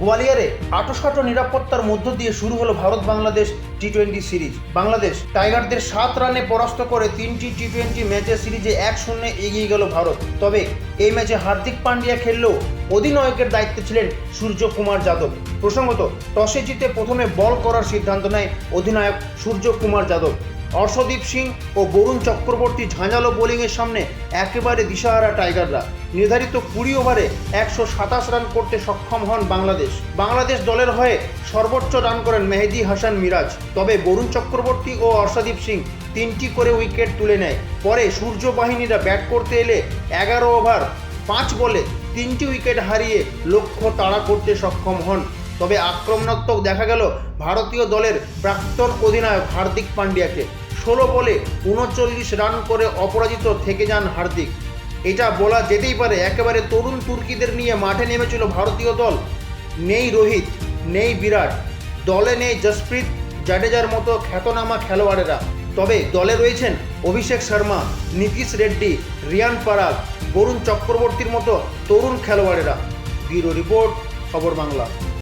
গোয়ালিয়রে আটোসাটো নিরাপত্তার মধ্য দিয়ে শুরু হলো Bharat Bangladesh T twenty series. Bangladesh টাইগারদের সাত রানে পরাস্ত করে তিনটি টি টোয়েন্টি ম্যাচের সিরিজে এক শূন্যে এগিয়ে গেল ভারত। তবে এই ম্যাচে হার্দিক পান্ডিয়া খেললেও অধিনায়কের দায়িত্বে ছিলেন সূর্যকুমার যাদব। প্রসঙ্গত, টসে জিতে প্রথমে বল করার সিদ্ধান্ত নেয় অধিনায়ক সূর্যকুমার যাদব। অর্শদীপ সিং ও বরুণ চক্রবর্তী ঝাঁঝালো বোলিংয়ের সামনে একেবারে দিশাহারা টাইগাররা। নির্ধারিত কুড়ি ওভারে একশো সাতাশ রান করতে সক্ষম হন বাংলাদেশ। বাংলাদেশ দলের হয়ে সর্বোচ্চ রান করেন মেহেদি হাসান মিরাজ। তবে বরুণ চক্রবর্তী ও অর্শদীপ সিং তিনটি করে উইকেট তুলে নেয়। পরে সূর্য বাহিনীরা ব্যাট করতে এলে এগারো ওভার, পাঁচ বলে তিনটি উইকেট হারিয়ে লক্ষ্য তাড়া করতে সক্ষম হন। তবে আক্রমণাত্মক দেখা গেল ভারতীয় দলের প্রাক্তন অধিনায়ক হার্দিক পান্ডিয়াকে ষোলো বলে উনচল্লিশ রান করে অপরাজিত থেকে যান হার্দিক। এটা বলা যেতেই পারে একেবারে তরুণ তুর্কিদের নিয়ে মাঠে নেমেছিল ভারতীয় দল। নেই রোহিত, নেই বিরাট, দলে নেই জসপ্রীত, জাডেজার মতো খ্যাতনামা খেলোয়াড়েরা। তবে দলে রয়েছেন অভিষেক শর্মা, নীতিশ রেড্ডি, রিয়ান পারাগ, বরুণ চক্রবর্তীর মতো তরুণ খেলোয়াড়েরা। ব্যুরো রিপোর্ট, খবর বাংলা।